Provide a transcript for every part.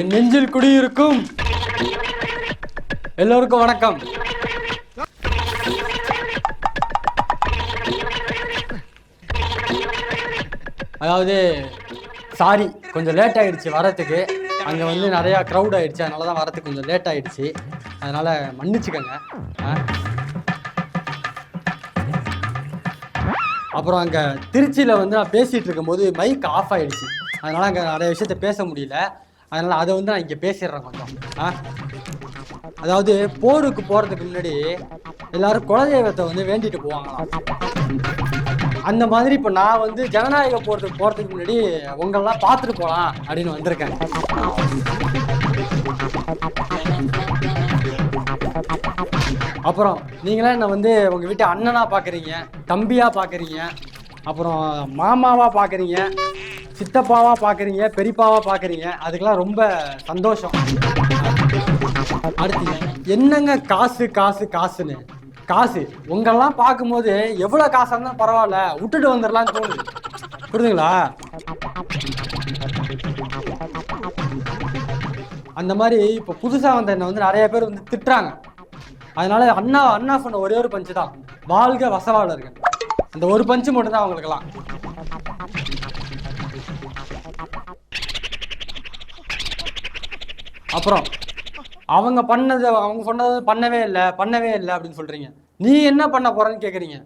என் நெஞ்சில் குடியிருக்கும். எல்லோருக்கும் வணக்கம். அதாவது சாரி கொஞ்சம் லேட் ஆயிடுச்சு வரத்துக்கு அங்கே வந்து நிறையா க்ரௌட் ஆயிடுச்சு. அதனால தான் வரத்துக்கு கொஞ்சம் லேட் ஆயிடுச்சு. அதனால மன்னிச்சுக்கோங்க. அப்புறம் அங்கே திருச்சியில் வந்து நான் பேசிகிட்டு இருக்கும்போது மைக் ஆஃப் ஆயிடுச்சு. அதனால் அங்கே நிறைய விஷயத்த பேச முடியல. அதனால் அதை வந்து நான் இங்கே பேசிடுறேன் கொஞ்சம். ஆ? அதாவது போருக்கு போகிறதுக்கு முன்னாடி எல்லாரும் குலதெய்வத்தை வந்து வேண்டிட்டு போவாங்களாம். அந்த மாதிரி இப்போ நான் வந்து ஜனநாயக போகிறதுக்கு போகிறதுக்கு முன்னாடி உங்களெல்லாம் பார்த்துட்டு போகலாம் அப்படின்னு வந்திருக்கேன். அப்புறம் நீங்களாம் என்னை வந்து உங்கள் வீட்டு அண்ணனாக பார்க்குறீங்க தம்பியாக பார்க்குறீங்க அப்புறம் மாமாவாக பார்க்குறீங்க சித்தப்பாவாக பார்க்குறீங்க பெரியப்பாவாக பார்க்குறீங்க அதுக்கெல்லாம் ரொம்ப சந்தோஷம். அடுத்து என்னங்க காசு காசு காசுன்னு? காசு. உங்களெல்லாம் பார்க்கும்போது எவ்வளோ காசாக இருந்தாலும் பரவாயில்ல விட்டுட்டு வந்துடலாம்னு தோணுது. புரியுதுங்களா? அந்த மாதிரி இப்போ புதுசாக வந்த என்னை வந்து நிறைய பேர் வந்து திட்டுறாங்க. அதனால அண்ணா அண்ணா சொன்ன ஒரே ஒரு பஞ்சு தான் வாழ்க வசவாளர்கள் அந்த ஒரு பஞ்சு மட்டும்தான் அவங்களுக்கெல்லாம். அப்புறம் அவங்க பண்ணது அவங்க சொன்னது பண்ணவே இல்லை பண்ணவே இல்லை அப்படின்னு சொல்கிறீங்க நீ என்ன பண்ண போறேன்னு கேட்குறீங்க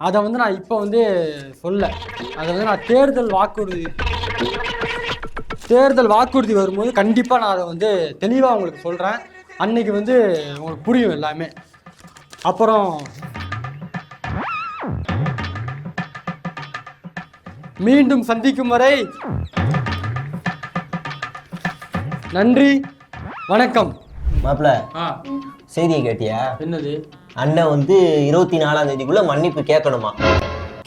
அதை வந்து நான் இப்போ வந்து சொல்ல. அதை வந்து நான் தேர்தல் வாக்குறுதி தேர்தல் வாக்குறுதி வரும்போது கண்டிப்பாக நான் அதை வந்து தெளிவாக உங்களுக்கு சொல்கிறேன் அன்னைக்கு வந்து உங்களுக்கு புரியும் எல்லாமே. அப்புறம் மீண்டும் சந்திக்கும் வரை நன்றி. வணக்கம். மாப்பிள செய்தியை கேட்டியா? என்னது? அண்ணன் வந்து இருபத்தி நாலாம் தேதிக்குள்ள மன்னிப்பு கேட்கணுமா?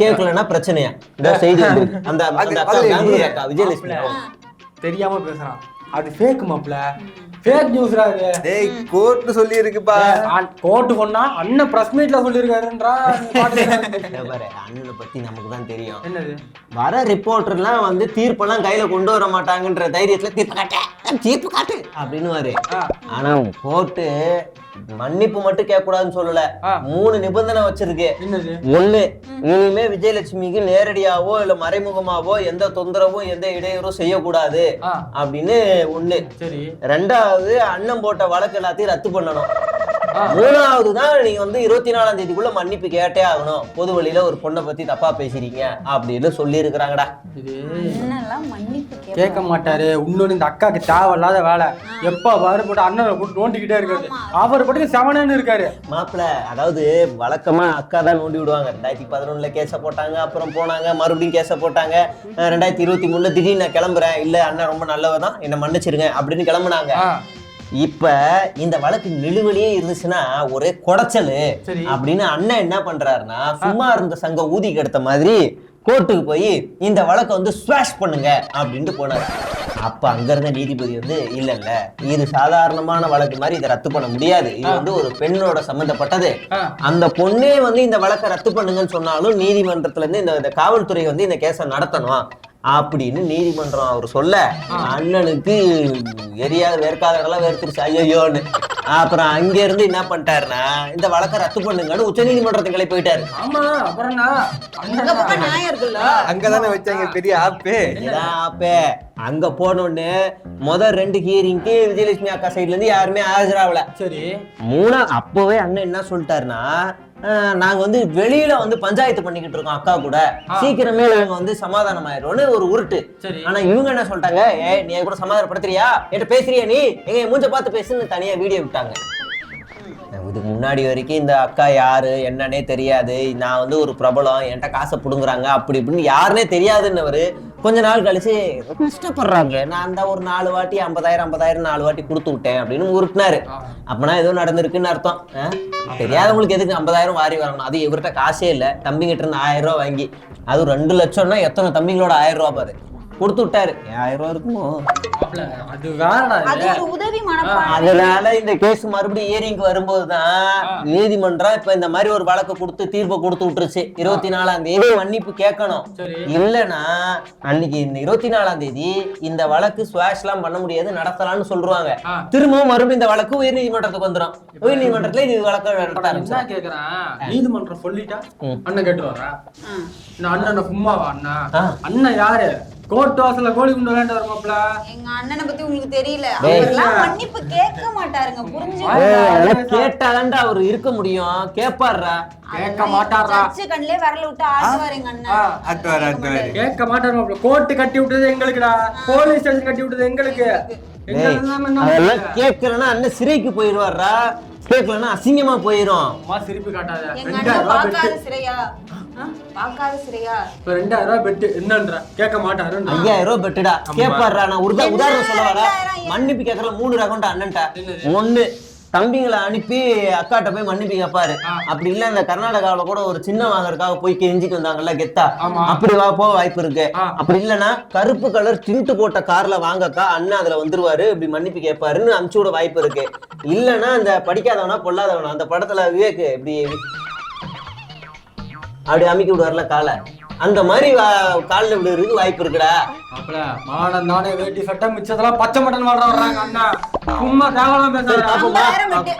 கேட்கலன்னா பிரச்சனையா? இந்த செய்தி. அந்த அந்த அக்கா பெங்களூர் அக்கா விஜயலட்சுமி. தெரியாம பேசுறான். அது ஃபேக் மாப்ள ஃபேக் நியூஸ்ரா இது. டேய் கோர்ட் சொல்லி இருக்குப்பா கோர்ட்டு சொன்னா அண்ணன் பிரஸ் மீட்ல பாட்டுக்கு இதை பாரு அண்ணனை பத்தி நமக்கு தான் தெரியும். என்னது? வர ரிப்போர்ட்டர்லாம் வந்து தீர்ப்பெல்லாம் கையில கொண்டு வர மாட்டாங்கன்ற தைரியத்துல தீர்ப்பு காட்டு தீர்ப்பு காட்டு அப்படின்னு வாரு. ஆனா கோர்ட்டு மன்னிப்பு மட்டும் கேட்க கூடாதுன்னு சொல்லல. மூணு நிபந்தனை வச்சிருக்கு. ஒண்ணு இனிமே விஜயலட்சுமிக்கு நேரடியாவோ இல்ல மறைமுகமாவோ எந்த தொந்தரவும் எந்த இடையூறும் செய்யக்கூடாது. அப்படின்னு ஒண்ணு. ரெண்டாவது அண்ணன் போட்ட வழக்கு எல்லாத்தையும் ரத்து பண்ணணும். மூணாவது தான் நீங்க வந்து இருபத்தி நாலாம் தேதிக்குள்ள மன்னிப்பு கேட்டே ஆகணும். பொது வழியில ஒரு பொண்ணை பத்தி தப்பா பேசுறீங்க அப்படின்னு சொல்லி இருக்கிறாங்கடா கேட்க மாட்டாரு. இன்னொன்னு இந்த அக்காக்கு தேவையில்லாத வேலை. எப்ப பாரு போட்டு அண்ணனை போட்டு நோண்டிக்கிட்டே இருக்காரு. அவர் பாட்டுக்கு செவனன்னு இருக்காரு. மாப்பிள அதாவது வழக்கமா அக்கா தான் நோண்டி விடுவாங்க. ரெண்டாயிரத்தி பதினொன்னுல கேஸ போட்டாங்க அப்புறம் போனாங்க மறுபடியும் கேஸ போட்டாங்க. ரெண்டாயிரத்தி இருபத்தி மூணுல திடீர்னு நான் கிளம்புறேன். இல்ல அண்ணன் ரொம்ப நல்லவர் தான் என்ன மன்னிச்சிருங்க அப்படின்னு கிளம்புனாங்க. இப்ப இந்த வழக்கு நிலுவலியே இருந்துச்சுன்னா ஒரே குடைச்சலு. அப்படின்னு அண்ணன் என்ன பண்றாருன்னா சும்மா இருந்த சங்கம் ஊதி கெடுத்த மாதிரி கோர்ட்டுக்கு போய் இந்த வழக்கை வந்து ஸ்வாஷ் பண்ணுங்க அப்படின்ட்டு போனாரு. அப்ப அங்க இருந்த நீதிபதி வந்து இல்ல இல்ல இது சாதாரணமான வழக்கு மாதிரி இதை ரத்து பண்ண முடியாது. இது வந்து ஒரு பெண்ணோட சம்பந்தப்பட்டது. அந்த பொண்ணே வந்து இந்த வழக்கை ரத்து பண்ணுங்கன்னு சொன்னாலும் நீதிமன்றத்துல இருந்து இந்த இந்த காவல்துறை வந்து இந்த கேஸை நடத்தணும். அப்படின்னு நீதிமன்றம் அவர் சொல்ல அண்ணனுக்கு எரியாத வேர்க்காத இடம்லாம் வேர்த்துருச்சு ஐயோன்னு அப்புறம் அங்க இருந்து என்ன பண்ணிட்டாருன்னா இந்த வழக்கை ரத்து பண்ணுங்கன்னு உச்ச நீதிமன்றத்துக்கு கிளம்பி போயிட்டாரு. ஆமா அப்புறம் நியாயம் இருக்குல்ல? அங்கதானே வச்சாங்க பெரிய ஆப்பு. அப்பே அங்க போனோடனே முதல் ரெண்டு ஹியரிங்க்கு விஜயலட்சுமி அக்கா சைடுல இருந்து யாருமே ஆஜராகல. சரி. மூணா அப்பவே அண்ணன் என்ன சொல்லிட்டாருன்னா நாங்க வந்து வெளியில வந்து பஞ்சாயத்து பண்ணிக்கிட்டு இருக்கோம் அக்கா கூட. சீக்கிரமே நாங்க வந்து சமாதானம் ஆயிடும்னு ஒரு உருட்டு. சரி. ஆனா இவங்க என்ன சொல்லிட்டாங்க ஏ நீ கூட சமாதானப்படுத்துறியா? என்கிட்ட பேசுறியா நீ? எங்க மூஞ்ச பார்த்து பேசுன்னு தனியா வீடியோ விட்டாங்க. இதுக்கு முன்னாடி வரைக்கும் இந்த அக்கா யாரு என்னன்னே தெரியாது. நான் வந்து ஒரு பிரபலம் என்கிட்ட காசை புடுங்குறாங்க அப்படி இப்படின்னு யாருனே தெரியாதுன்னவர் கொஞ்ச நாள் கழிச்சு கஷ்டப்படுறாங்க. நான் அந்த ஒரு நாலு வாட்டி ஐம்பதாயிரம் ஐம்பதாயிரம் நாலு வாட்டி கொடுத்து விட்டேன் அப்படின்னு உருட்டினாரு. அப்பனா ஏதோ நடந்திருக்குன்னு அர்த்தம். தெரியாதவங்களுக்கு எதுக்கு ஐம்பதாயிரம் வாரி வரணும் அது இவர்கிட்ட காசே இல்லை. தம்பிங்கிட்ட இருந்து ஆயிரம் ரூபாய் வாங்கி. அது ரெண்டு லட்சம்னா எத்தனை தம்பிங்களோட ஆயிரம் ரூபா பாரு. கொடுத்து விட்டாரு ஆயிரம் ரூபாய் இருக்குமோ? அது அதனால இந்த கேஸ் மறுபடியும் ஏரிங்க வரும்போதுதான் நீதிமன்றம் இப்ப இந்த மாதிரி ஒரு வழக்கு கொடுத்து தீர்ப்பை கொடுத்து விட்டுருச்சு. இருபத்தி நாலாம் தேதி மன்னிப்பு கேட்கணும். இல்லனா அன்னைக்கு இந்த இருபத்தி நாலாம் தேதி இந்த வழக்கு ஸ்வாஷ் எல்லாம் பண்ண முடியாது நடத்தலாம்னு சொல்றாங்க. திரும்பவும் மறுபடியும் இந்த வழக்கு உயர் நீதிமன்றத்துக்கு வந்துடும் உயர் நீதிமன்றத்துல இது வழக்கு நடத்த கேக்குறேன். நீதிமன்றம் சொல்லிட்டா. அண்ணன் கேட்டு வர்றா அண்ணன் சும்மாவா அண்ணா. அண்ணன் யாரு? கோர்ட் வாசல்ல கோழி குண்டு விளையாண்டு வர மாப்பிள எங்க அண்ணனை பத்தி உங்களுக்கு தெரியல. அவர்லாம் மன்னிப்பு கேட்க மாட்டாருங்க புரிஞ்சு கேட்டாதான்டா அவர் இருக்க முடியும். கேப்பாடுறா கேட்க மாட்டாரா கண்ணிலே விரல விட்டு ஆட்டுவாரு எங்க அண்ணன். ஆட்டுவாரு ஆட்டுவாரு. கேட்க மாட்டாரு கோர்ட் கட்டி விட்டது எங்களுக்குடா. போலீஸ் ஸ்டேஷன் கட்டி விட்டது எங்களுக்கு. அதெல்லாம் மாப்பிள? கேட்கலன்னா அண்ணன் சிறைக்கு போயிடுவாரா கேட்கலன்னா அசிங்கமா போயிரும். அம்மா சிரிப்பு காட்டாத. எங்க ரெண்டாயிரம் ரூபாய் பெட்டு. சிறையா? ஆ? சிறையா? இப்ப ரெண்டாயிரம் ரூபாய் பெட்டு. என்னன்ற? கேட்க மாட்டாரு ஐயாயிரம் ரூபாய் பெட்டுடா. கேப்பாடுறா நான் ஒரு உதா- உதாரணம் சொல்ல வரேன். ரெண்டாயிரம் ஏன்? மன்னிப்பு கேட்கற மூணு ரகம்டா அண்ணன்ட்ட? ஒண்ணு. தம்பிங்களை அனுப்பி அக்காட்ட போய் மன்னிப்பு கேட்பாரு ஆ. அப்படி இல்ல இந்த கர்நாடகாவுல கூட ஒரு சின்ன வாங்குறதுக்காக போய் கெஞ்சிட்டு வந்தாங்கல்ல கெத்தா. அப்படி வா போக வாய்ப்பு இருக்கு. அப்படி இல்லனா கருப்பு கலர் டிண்ட் போட்ட கார்ல வாங்கக்கா அண்ணன் அதுல வந்துருவாரு இப்படி மன்னிப்பு கேட்பாருன்னு அனுப்பிச்சு விட வாய்ப்பு இருக்கு. இல்லனா இந்த படிக்காதவனா பொல்லாதவனா அந்த படத்துல விவேக் இப்படி அப்படி அமைக்கி விடுவார்ல காலை. அந்த மாதிரி கால்ல விடுறதுக்கு வாய்ப்பு இருக்குடா. மாடன் தானே வேட்டி சட்டை மிச்சதெல்லாம் பச்சை மட்டன் வாட வர்றாங்க அண்ணா. சும்மா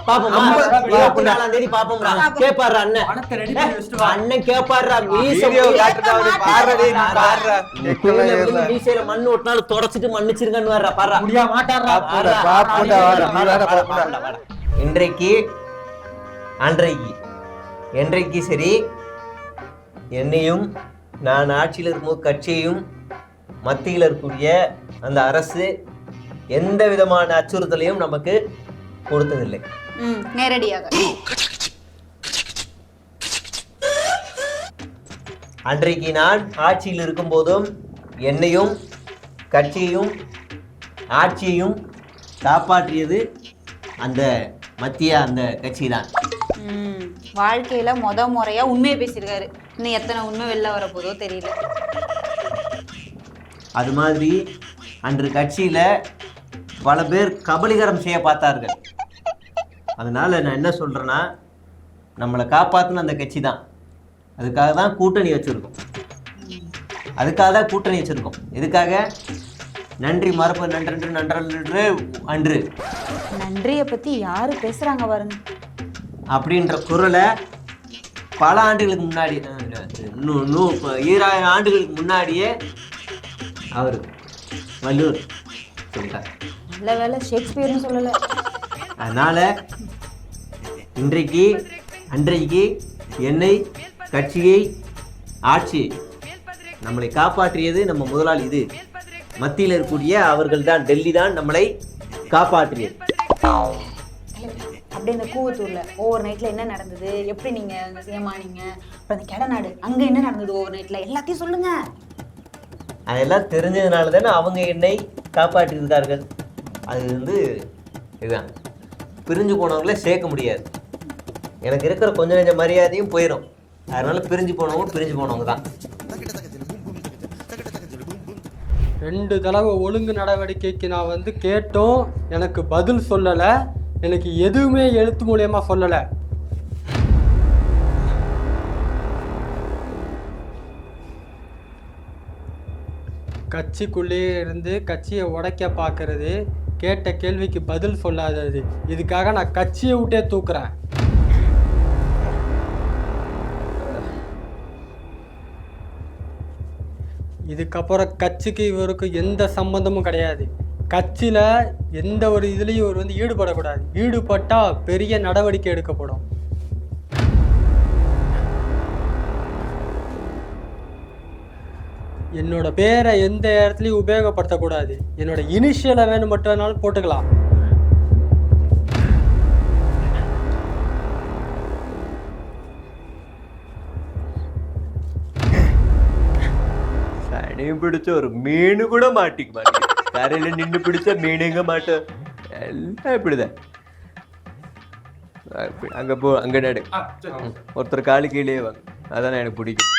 பாப்போமா? இருபத்தி தேதி பாப்போம்டா. அண்ணன். அண்ணன். கேப்பாருடா, மீசை மீசையில மண்ணு ஒட்டினாலும் தொடச்சிட்டு மன்னிச்சிருங்கன்னு வர்றா. முடியா மாட்டாரா. இன்றைக்கு அன்றைக்கு என்றைக்கு சரி என்னையும் நான் ஆட்சியில் இருக்கும்போது கட்சியையும் மத்தியில் இருக்கக்கூடிய அந்த அரசு எந்த விதமான அச்சுறுத்தலையும் நமக்கு கொடுத்ததில்லை ம் நேரடியாக. அன்றைக்கு நான் ஆட்சியில் இருக்கும்போதும் என்னையும் கட்சியையும் ஆட்சியையும் காப்பாற்றியது அந்த மத்திய அந்த கட்சி தான் ம் வாழ்க்கையில முத முறையா உண்மையை பேசியிருக்காரு. இன்னும் எத்தனை உண்மை வெளில வரப்போதோ தெரியல. அது மாதிரி அன்று கட்சியில் பல பேர் கபலீகரம் செய்ய பார்த்தார்கள். அதனால நான் என்ன சொல்றேன்னா நம்மளை காப்பாற்றின அந்த கட்சி தான். அதுக்காக தான் கூட்டணி வச்சிருக்கோம். அதுக்காக தான் கூட்டணி வச்சிருக்கோம். எதுக்காக? நன்றி மறப்பு நன்றன்று நன்றன்று அன்று. நன்றியை பத்தி யாரு பேசுறாங்க பாருங்க. அப்படின்ற குரலை பல ஆண்டுகளுக்கு முன்னாடி அஹ், இல்ல, இன்னும் இன்னும் இப்போ ஈராயிரம் ஆண்டுகளுக்கு முன்னாடியே அவர் வள்ளுவர் சொல்லிட்டார். நல்ல வேலை ஷேக்ஸ்பியர்னு சொல்லல. அதனால இன்றைக்கு அன்றைக்கு என்னை கட்சியை ஆட்சி நம்மளை காப்பாற்றியது நம்ம முதலாளி இது. மத்தியில் இருக்கக்கூடிய அவர்கள் தான் டெல்லி தான் நம்மளை காப்பாற்றியது. அப்படியே இந்த கூவத்தூர்ல ஓவர் நைட்ல என்ன நடந்தது? எப்படி நீங்க அங்க சிஎமானீங்க அப்புறம் அந்த கெடநாடு அங்க என்ன நடந்தது ஓவர் நைட்ல எல்லாத்தையும் சொல்லுங்க. அதெல்லாம் தெரிஞ்சதுனால தானே அவங்க என்னை காப்பாற்றியிருக்கார்கள் அது வந்து இதுதான். பிரிஞ்சு போனவங்கள சேர்க்க முடியாது. எனக்கு இருக்கிற கொஞ்ச நெஞ்ச மரியாதையும் போயிடும் அதனால் பிரிஞ்சு போனவங்க பிரிஞ்சு போனவங்க தான். ரெண்டு தடவை ஒழுங்கு நடவடிக்கைக்கு நான் வந்து கேட்டோம். எனக்கு பதில் சொல்லலை. எனக்கு எதுவுமே எழுத்து மூலயமா சொல்லலை. கட்சிக்குள்ளேயே இருந்து கட்சியை உடைக்க பார்க்கறது கேட்ட கேள்விக்கு பதில் சொல்லாதது. இதுக்காக நான் கட்சியை விட்டே தூக்குறேன். இதுக்கப்புறம் கட்சிக்கு இவருக்கு எந்த சம்பந்தமும் கிடையாது. கட்சியில் எந்த ஒரு இதுலேயும் இவர் வந்து ஈடுபடக்கூடாது. ஈடுபட்டால் பெரிய நடவடிக்கை எடுக்கப்படும். என்னோட பேரை எந்த இடத்துலையும் உபயோகப்படுத்தக்கூடாது. என்னோட இனிஷியலை வேணும் மட்டும் வேணாலும் போட்டுக்கலாம். சனியும் பிடிச்ச ஒரு மீன் கூட மாட்டிக்க மாட்டேன். கரையில நின்று பிடிச்ச மீனுங்க மாட்டோம் எல்லாம் இப்படிதான். அங்க போ அங்க நடு. ஒருத்தர் காலு கீழே வாங்க. அதான் எனக்கு பிடிக்கும்.